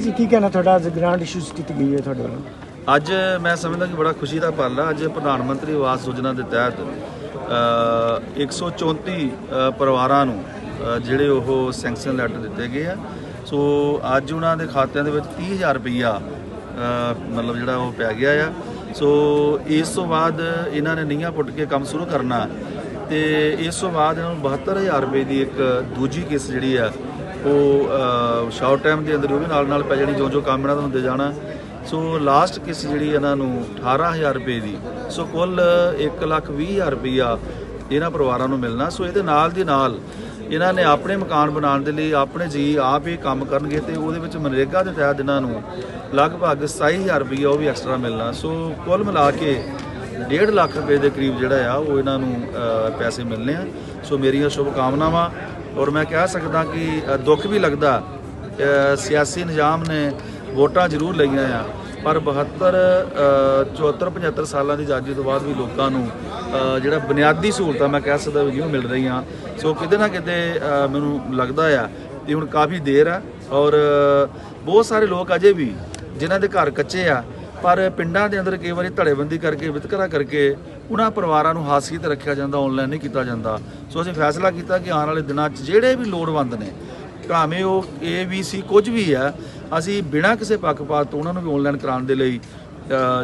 ਕੀ ਕੀ ਕਹਿਣਾ ਤੁਹਾਡਾ? ਅੱਜ ਗ੍ਰਾਂਟ ਇਸ਼ੂਸ ਕੀਤੀ ਗਈ ਹੈ ਤੁਹਾਡੇ ਵੱਲੋਂ। ਅੱਜ ਮੈਂ ਸਮਝਦਾ ਕਿ ਬੜਾ ਖੁਸ਼ੀ ਦਾ ਪਲ ਆ। ਅੱਜ ਪ੍ਰਧਾਨ ਮੰਤਰੀ ਆਵਾਸ ਯੋਜਨਾ ਦੇ ਤਹਿਤ ਅ, 134 ਅ, ਪਰਿਵਾਰਾਂ ਨੂੰ ਜਿਹੜੇ ਉਹ ਸੈਂਕਸ਼ਨ ਲੈਟਰ ਦਿੱਤੇ ਗਏ ਆ। ਸੋ ਅੱਜ ਉਹਨਾਂ ਦੇ ਖਾਤਿਆਂ ਦੇ ਵਿੱਚ 30000 ਰੁਪਈਆ ਮਤਲਬ ਜਿਹੜਾ ਉਹ ਪੈ ਗਿਆ ਆ। ਸੋ ਇਸ ਤੋਂ ਬਾਅਦ ਇਹਨਾਂ ਨੇ ਨੀਹਾਂ ਪੁੱਟ ਕੇ ਕੰਮ ਸ਼ੁਰੂ ਕਰਨਾ। ਤੇ ਇਸ ਤੋਂ ਬਾਅਦ ਇਹਨਾਂ ਨੂੰ 72000 ਰੁਪਏ ਦੀ ਇੱਕ ਦੂਜੀ ਕਿਸ ਜਿਹੜੀ ਆ ਉਹ ਸ਼ਾਰਟ ਟਾਈਮ ਦੇ ਅੰਦਰ ਉਹ ਵੀ ਨਾਲ ਨਾਲ ਪੈ ਜਾਣੀ ਜੋ ਜੋ ਕੰਮ ਇਹਨਾਂ ਦਾ ਹੁੰਦੇ ਜਾਣਾ। ਸੋ ਲਾਸਟ ਕਿਸ ਜਿਹੜੀ ਇਹਨਾਂ ਨੂੰ 18000 ਰੁਪਏ ਦੀ। ਸੋ ਕੁੱਲ 120000 ਰੁਪਈਆ ਇਹਨਾਂ ਪਰਿਵਾਰਾਂ ਨੂੰ ਮਿਲਣਾ। ਸੋ ਇਹਦੇ ਨਾਲ ਦੀ ਨਾਲ ਇਹਨਾਂ ਨੇ ਆਪਣੇ ਮਕਾਨ ਬਣਾਉਣ ਦੇ ਲਈ ਆਪਣੇ ਜੀ ਆਪ ਹੀ ਕੰਮ ਕਰਨਗੇ ਤੇ ਉਹਦੇ ਵਿੱਚ ਮਨਰੇਗਾ ਦੇ ਤਹਿਤ ਇਹਨਾਂ ਨੂੰ ਲਗਭਗ 27000 ਰੁਪਈਆ ਉਹ ਵੀ ਐਕਸਟਰਾ ਮਿਲਣਾ। ਸੋ ਕੁੱਲ ਮਿਲਾ ਕੇ 1.5 ਲੱਖ ਰੁਪਏ ਦੇ ਕਰੀਬ ਜਿਹੜਾ ਆ, ਉਹ ਇਹਨਾਂ ਨੂੰ ਪੈਸੇ ਮਿਲਨੇ ਆ। ਸੋ ਮੇਰੀਆਂ ਸ਼ੁਭ ਕਾਮਨਾਵਾਂ ਔਰ ਮੈਂ ਕਹਿ ਸਕਦਾ ਕਿ ਦੁੱਖ ਵੀ ਲੱਗਦਾ ਸਿਆਸੀ ਨਿਜ਼ਾਮ ਨੇ ਵੋਟਾਂ ਜ਼ਰੂਰ ਲਈਆਂ ਆ ਪਰ 72 ਅ, 74 75 ਸਾਲਾਂ ਦੀ ਆਜ਼ਾਦੀ ਤੋਂ ਬਾਅਦ ਵੀ ਲੋਕਾਂ ਨੂੰ ਜਿਹੜਾ ਬੁਨਿਆਦੀ ਸਹੂਲਤਾਂ ਮੈਂ ਕਹਿ ਸਕਦਾ ਵੀ ਉਹ ਮਿਲ ਰਹੀਆਂ। ਸੋ ਕਿਤੇ ਨਾ ਕਿਤੇ ਮੈਨੂੰ ਲੱਗਦਾ ਆ ਕਿ ਹੁਣ ਕਾਫੀ ਦੇਰ ਆ ਔਰ ਬਹੁਤ ਸਾਰੇ ਲੋਕ ਅਜੇ ਵੀ ਜਿਨ੍ਹਾਂ ਦੇ ਘਰ ਕੱਚੇ ਆ ਪਰ ਪਿੰਡਾਂ ਦੇ ਅੰਦਰ ਕਈ ਵਾਰੀ ਧੜੇਬੰਦੀ ਕਰਕੇ ਵਿਤਕਰਾ ਕਰਕੇ ਉਹਨਾਂ ਪਰਿਵਾਰਾਂ ਨੂੰ ਹਾਸੀ ਤੇ ਰੱਖਿਆ ਜਾਂਦਾ ਆਨਲਾਈਨ ਨਹੀਂ ਕੀਤਾ ਜਾਂਦਾ। ਸੋ ਅਸੀਂ ਫੈਸਲਾ ਕੀਤਾ ਕਿ ਆਉਣ ਵਾਲੇ ਦਿਨਾਂ 'ਚ ਜਿਹੜੇ ਵੀ ਲੋੜਵੰਦ ਨੇ ਭਾਵੇਂ ਉਹ ਏ ਬੀ ਸੀ ਕੁਝ ਵੀ ਹੈ ਅਸੀਂ ਬਿਨਾਂ ਕਿਸੇ ਪੱਖਪਾਤ ਤੋਂ ਉਹਨਾਂ ਨੂੰ ਵੀ ਆਨਲਾਈਨ ਕਰਾਉਣ ਦੇ ਲਈ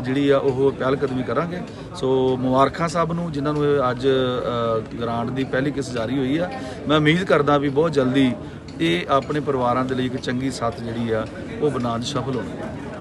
ਜਿਹੜੀ ਆ ਉਹ ਪਹਿਲ ਕਦਮੀ ਕਰਾਂਗੇ। ਸੋ ਮੁਬਾਰਕਾਂ ਸਾਹਿਬ ਨੂੰ ਜਿਨ੍ਹਾਂ ਨੂੰ ਅੱਜ ਅ, ਗ੍ਰਾਂਟ ਦੀ ਪਹਿਲੀ ਕਿਸ ਜਾਰੀ ਹੋਈ ਆ। ਮੈਂ ਉਮੀਦ ਕਰਦਾ ਵੀ ਬਹੁਤ ਜਲਦੀ ਇਹ ਆਪਣੇ ਪਰਿਵਾਰਾਂ ਦੇ ਲਈ ਇੱਕ ਚੰਗੀ ਸਾਥ ਜਿਹੜੀ ਆ ਉਹ ਬਣਾਉਣ 'ਚ ਸਫਲ ਹੋਣਗੇ।